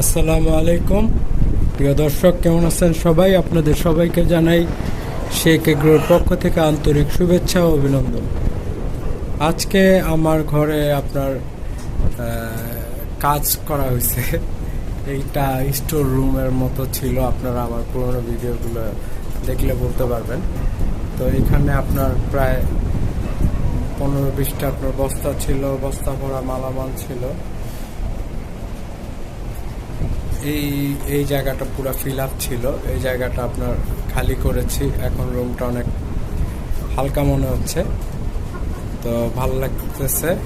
আসসালামু আলাইকুম। প্রিয় দর্শক, কেমন আছেন সবাই? আপনাদের সবাইকে জানাই শেখ এগ্রোর পক্ষ থেকে আন্তরিক শুভেচ্ছা ও অভিনন্দন। আজকে আমার ঘরে আপনার কাজ করা হয়েছে। এইটা স্টোর রুমের মতো ছিল। আপনারা আমার পুরোনো ভিডিওগুলো দেখলে বলতে পারবেন। তো এখানে আপনার প্রায় পনেরো বিশটা আপনার বস্তা ছিল, বস্তা ভরা মালামাল ছিল। এই এই জায়গাটা পুরো ফিল আপ ছিল। এই জায়গাটা আপনার খালি করেছি। এখন রুমটা অনেক হালকা মনে হচ্ছে। তো ভালো লাগতেছে।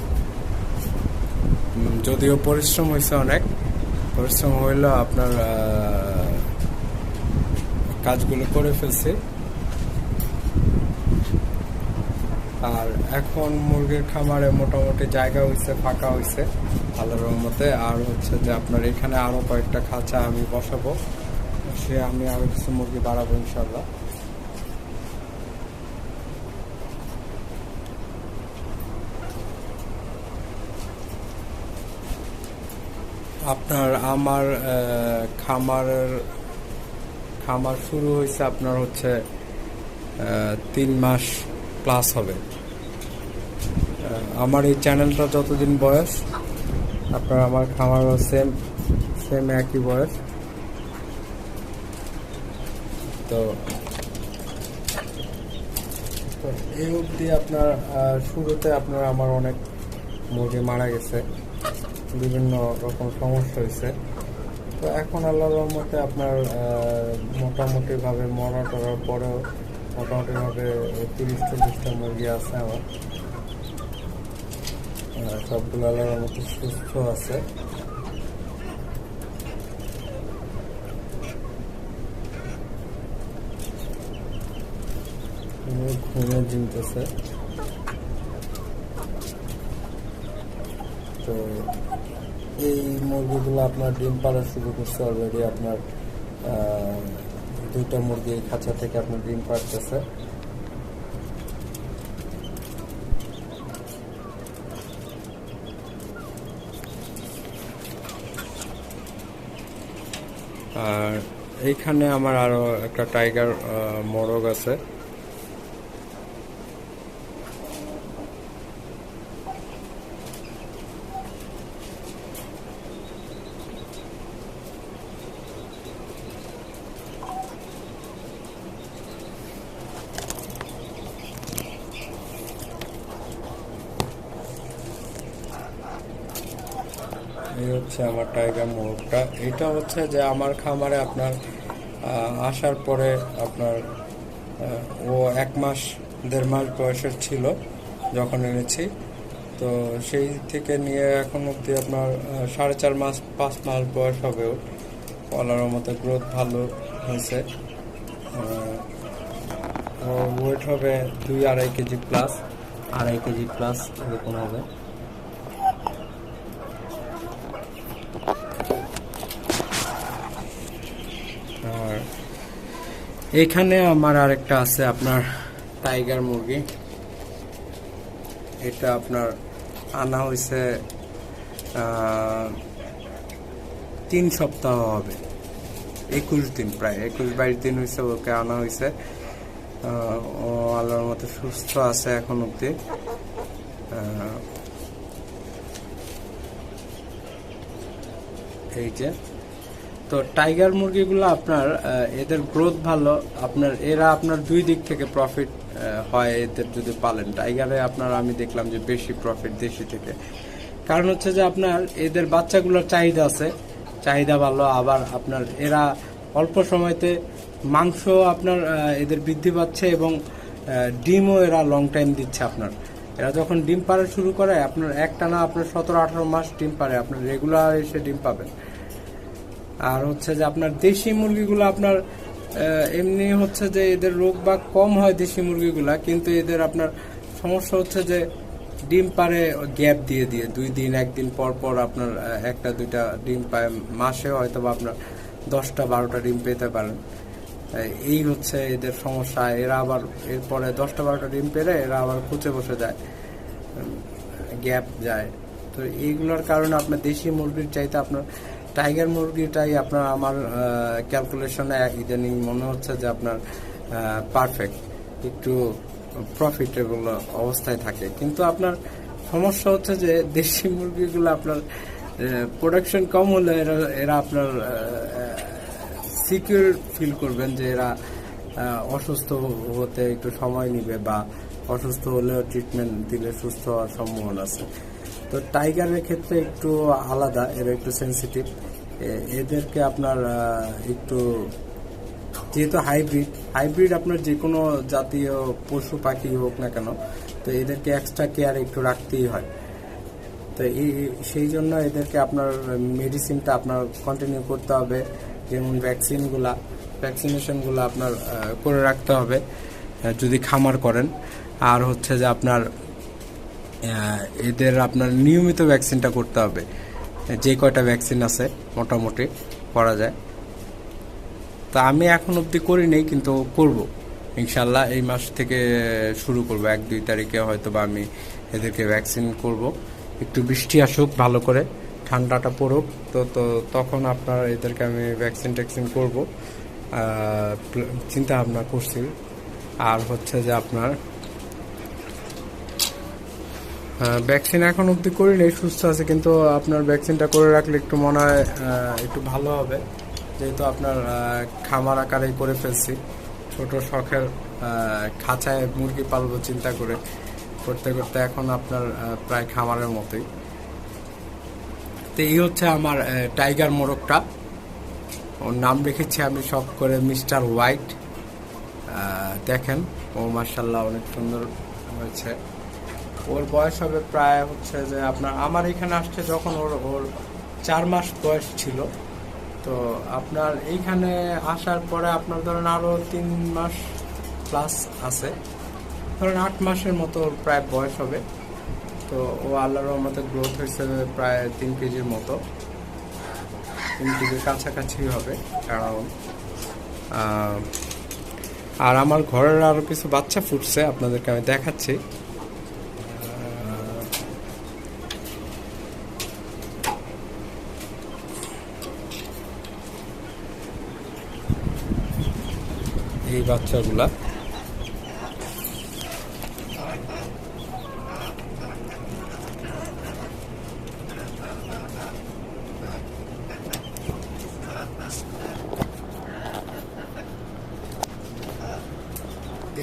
যদিও পরিশ্রম হয়েছে অনেক। পরিশ্রম হইলেও আপনার কাজগুলো করে ফেলছি। আর এখন মুরগির খামারে মোটামুটি জায়গা হয়েছে ফাঁকা হয়েছে আল্লাহর রহমতে। আর হচ্ছে যে আপনার এখানে আরও কয়েকটা খাঁচা আমি বসাবো, সে আমি আরও কিছু মুরগি বাড়াবো ইনশাল্লাহ আপনার আমার খামারের, খামার শুরু হয়েছে আপনার হচ্ছে তিন মাস প্লাস হবে। আমার এই চ্যানেলটা যতদিন বয়স, আপনার আমার খামারও সেম সেম একই বয়স। তো এই অবধি আপনার শুরুতে আপনার আমার অনেক মুরগি মারা গেছে, বিভিন্ন রকম সমস্যা হয়েছে। তো এখন আল্লাহ রহমতে আপনার মোটামুটিভাবে মরা টরার পরেও মোটামুটিভাবে তিরিশ চল্লিশটা মুরগি আছে আমার। সবগুলো আল্লাহর সুস্থ আছে। ঘুমে জিমতেছে। তো এই মুরগিগুলো আপনার ডিম পাড়া শুরু করছে অলরেডি আপনার দুইটা মুরগি খাঁচা থেকে আপনার ডিম পাড়তেছে। আর এইখানে আমার আরও একটা টাইগার মোরগ আছে। এই হচ্ছে আমার টাইগার মোরগটা। এটা হচ্ছে যে আমার খামারে আপনার আসার পরে আপনার ও এক মাস, দেড় মাস বয়সের ছিল যখন এনেছি। তো সেই থেকে নিয়ে এখন অবধি আপনার সাড়ে চার মাস, পাঁচ মাস বয়স হবেও। কলার মতো গ্রোথ ভালো হয়েছে। ওয়েট হবে দুই আড়াই কেজি প্লাস আড়াই কেজি প্লাস এরকম হবে আর এখানে আমার আরেকটা আছে আপনার টাইগার মুরগি। এটা আপনার আনা হয়েছে তিন সপ্তাহ হবে। একুশ দিন প্রায়, একুশ বাইশ দিন হয়েছে ওকে আনা হয়েছে ও আল্লাহর মতো সুস্থ আছে এখন অব্দি এই যে। তো টাইগার মুরগিগুলো আপনার এদের গ্রোথ ভালো। আপনার, এরা আপনার দুই দিক থেকে প্রফিট হয় এদের যদি পালেন। টাইগারে আপনার আমি দেখলাম যে বেশি প্রফিট দেশি থেকে। কারণ হচ্ছে যে আপনার এদের বাচ্চাগুলোর চাহিদা আছে। চাহিদা ভালো, আবার আপনার এরা অল্প সময়তে মাংস আপনার এদের বৃদ্ধি পাচ্ছে এবং ডিমও এরা লং টাইম দিচ্ছে আপনার। এরা যখন ডিম পাড়া শুরু করে, আপনার একটানা আপনার সতেরো আঠারো মাস ডিম পারে আপনার রেগুলার এসে ডিম পাবেন। আর হচ্ছে যে আপনার দেশি মুরগিগুলো আপনার এমনি হচ্ছে যে এদের রোগ বা কম হয় দেশি মুরগিগুলা, কিন্তু এদের আপনার সমস্যা হচ্ছে যে ডিম পারে গ্যাপ দিয়ে দিয়ে, দুই দিন, একদিন পর পর আপনার একটা, দুইটা ডিম পায়, মাসে হয়তো বা আপনার দশটা, বারোটা ডিম পেতে পারেন। এই হচ্ছে এদের সমস্যা। এরা আবার এরপরে দশটা, বারোটা ডিম পেলে এরা আবার কুচে বসে যায় গ্যাপ যায়। তো এইগুলোর কারণে আপনার দেশি মুরগির চাইতে আপনার টাইগার মুরগিটাই আপনার আমার ক্যালকুলেশনে ইদানিং মনে হচ্ছে যে আপনার পারফেক্ট একটু প্রফিটেবল অবস্থায় থাকে। কিন্তু আপনার সমস্যা হচ্ছে যে দেশি মুরগিগুলো আপনার প্রোডাকশন কম হলে এরা এরা আপনার সিকিউর ফিল করবেন যে এরা অসুস্থ হতে একটু সময় নিবে বা অসুস্থ হলেও ট্রিটমেন্ট দিলে সুস্থ হওয়ার সম্ভাবনা আছে। তো টাইগারের ক্ষেত্রে একটু আলাদা, এরা একটু সেন্সিটিভ এদেরকে আপনার একটু, যেহেতু হাইব্রিড হাইব্রিড আপনার যে কোনো জাতীয় পশু পাখি হোক না কেন, তো এদেরকে এক্সট্রা কেয়ার একটু রাখতেই হয়। তো এই সেই জন্য এদেরকে আপনার মেডিসিনটা আপনার কন্টিনিউ করতে হবে, যেমন ভ্যাকসিনগুলা ভ্যাকসিনেশনগুলো আপনার করে রাখতে হবে যদি খামার করেন। আর হচ্ছে যে আপনার এদের আপনার নিয়মিত ভ্যাকসিনটা করতে হবে। যে কয়টা ভ্যাকসিন আছে, মোটামুটি করা যায়। তা আমি এখন অবধি করি নেই, কিন্তু করব। ইনশাল্লাহ এই মাস থেকে শুরু করব। এক, দুই তারিখে হয়তো বা আমি এদেরকে ভ্যাকসিন করব। একটু বৃষ্টি আসুক, ভালো করে। ঠান্ডাটা পড়ুক। তো তো তখন আপনার এদেরকে আমি ভ্যাকসিন ট্যাকসিন করব। চিন্তা ভাবনা করছি। আর হচ্ছে যে আপনার ভ্যাকসিন এখন অবধি করিনি, সুস্থ আছে, কিন্তু আপনার ভ্যাকসিনটা করে রাখলে একটু মনে হয় একটু ভালো হবে। যেহেতু আপনার খামার আকারেই করে ফেলছি। ছোট শখের খাঁচায় মুরগি পালবো চিন্তা করে করতে করতে এখন আপনার প্রায় খামারের মতোই। তো এই হচ্ছে আমার টাইগার মোরগটা। ওর নাম রেখেছি আমি শখ করে মিস্টার হোয়াইট। দেখেন, ও মার্শাল্লাহ অনেক সুন্দর হয়েছে। ওর বয়স হবে প্রায় হচ্ছে যে আপনার, আমার এখানে আসছে যখন ওর ওর চার মাস বয়স ছিল। তো আপনার এইখানে আসার পরে আপনার ধরেন আরও তিন মাস প্লাস আছে। ধরেন আট মাসের মতো ওর প্রায় বয়স হবে। তো ও আল্লাহর রহমতে গ্রোথ হয়েছে প্রায় তিন কেজির মতো। তিন কেজির কাছাকাছি হবে অ্যারাউন্ড আর আমার ঘরের আরও কিছু বাচ্চা ফুটছে, আপনাদেরকে আমি দেখাচ্ছি। এই বাচ্চাগুলা।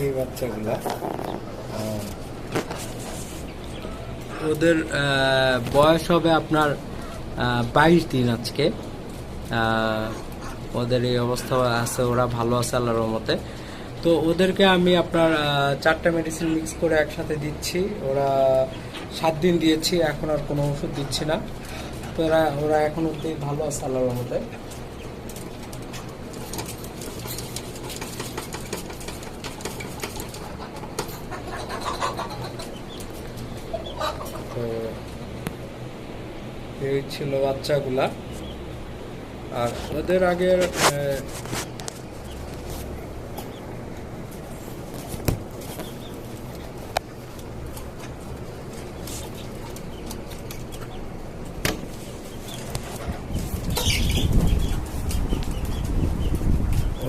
এই বাচ্চাগুলা ওদের বয়স হবে আপনার বাইশ দিন আজকে। ওদের এই অবস্থা আছে, ওরা ভালো আছে আল্লাহর রহমতে। তো ওদেরকে আমি আপনার চারটা মেডিসিন মিক্স করে একসাথে দিচ্ছি। ওরা সাত দিন দিয়েছি, এখন আর কোনো ওষুধ দিচ্ছি না। তো ওরা ওরা এখন অব্দি ভালো আছে আল্লাহর রহমতে। এই ছিল বাচ্চাগুলা। আর ওদের আগের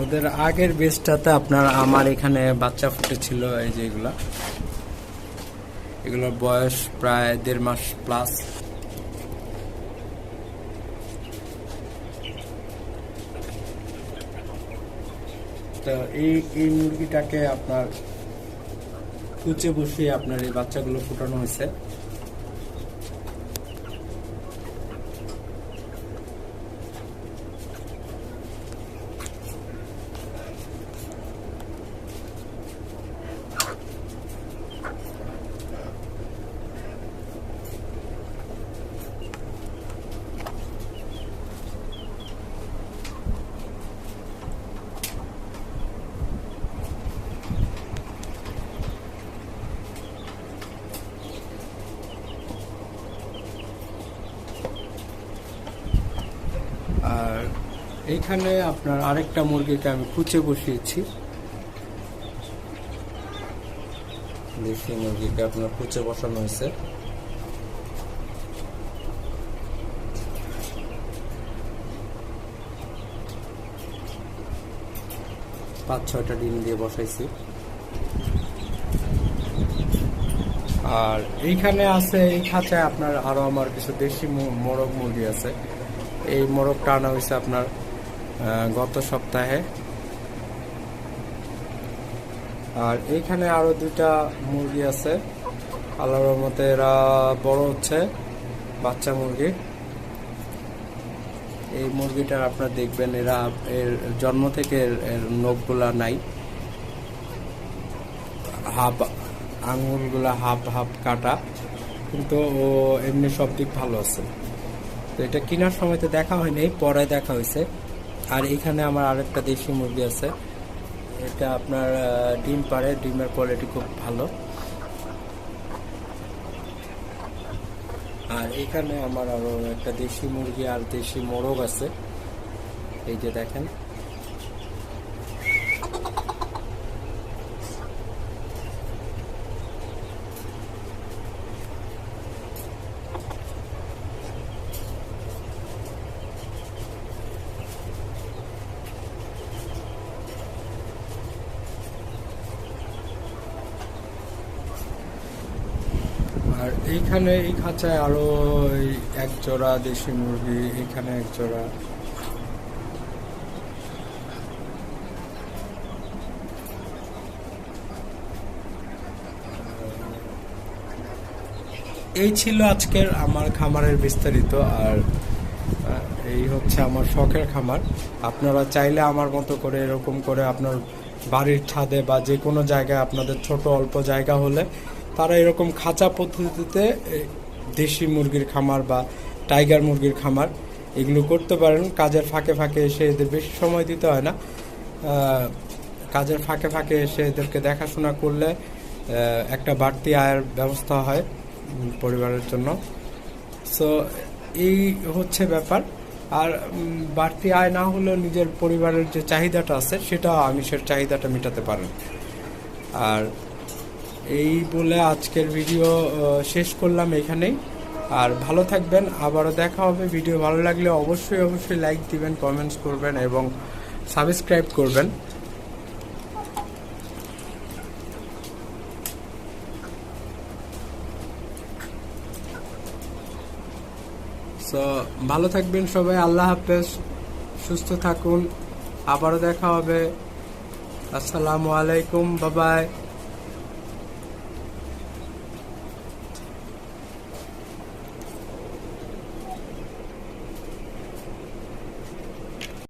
ওদের আগের বেসটাতে আপনার আমার এখানে বাচ্চা ফুটেছিল এই যে এগুলা। এগুলোর বয়স প্রায় দেড় মাস প্লাস তো এই এই মুরগিটাকে আপনার কুচে বসিয়ে আপনার এই বাচ্চাগুলো ফুটানো হয়েছে। এইখানে আপনার আরেকটা মুরগিকে আমি কুচে বসিয়েছি। দেশি মুরগিকে আপনার কুচে বসানো হয়েছে। পাঁচ, ছয়টা ডিম দিয়ে বসাইছি। আর এইখানে আছে, এই খাঁচায় আপনার আরও আমার কিছু দেশি মোরগ মুরগি আছে। এই মোরগটা আনা হয়েছে আপনার গত সপ্তাহে। আর এইখানে আরও দুইটা মুরগি আছে। আল্লাহর মতে এরা বড় হচ্ছে, বাচ্চা মুরগি। এই মুরগিটার আপনার দেখবেন, এরা এর জন্ম থেকে এর নখগুলা নাই। হাফ আঙুলগুলা হাফ হাফ কাটা, কিন্তু ও এমনি সব দিক ভালো আছে। তো এটা কেনার সময় তো দেখা হয়নি, পরে দেখা হয়েছে। আর এখানে আমার আরেকটা দেশি মুরগি আছে। এটা আপনার ডিম পারে ডিমের কোয়ালিটি খুব ভালো। আর এখানে আমার আরও একটা দেশি মুরগি আর দেশি মোরগ আছে। এই যে দেখেন। আর এইখানে এই খাঁচায় আরও এই এক জোড়া দেশি মুরগি এখানে এক জোড়া। এই ছিল আজকের আমার খামারের বিস্তারিত, আর এই হচ্ছে আমার শখের খামার। আপনারা চাইলে আমার মতো করে এরকম করে আপনার বাড়ির ছাদে বা যে কোনো জায়গায় আপনাদের ছোট অল্প জায়গা হলে তারা এরকম খাঁচা পদ্ধতিতে দেশি মুরগির খামার বা টাইগার মুরগির খামার এগুলো করতে পারেন। কাজের ফাঁকে ফাঁকে এসে এদের বেশি সময় দিতে হয় না। কাজের ফাঁকে ফাঁকে এসে এদেরকে দেখাশোনা করলে একটা বাড়তি আয়ের ব্যবস্থা হয় পরিবারের জন্য। সো, এই হচ্ছে ব্যাপার। আর বাড়তি আয় না হলেও নিজের পরিবারের যে চাহিদাটা আছে, সেটা আমিষের চাহিদাটা মেটাতে পারেন। আর এই বলে আজকের ভিডিও শেষ করলাম এখানেই। আর ভালো থাকবেন, আবারও দেখা হবে। ভিডিও ভালো লাগলে অবশ্যই অবশ্যই লাইক দিবেন কমেন্টস করবেন এবং সাবস্ক্রাইব করবেন। সো ভালো থাকবেন সবাই, আল্লাহ হাফেজ, সুস্থ থাকুন। আবারও দেখা হবে। আসসালামু আলাইকুম বাবাই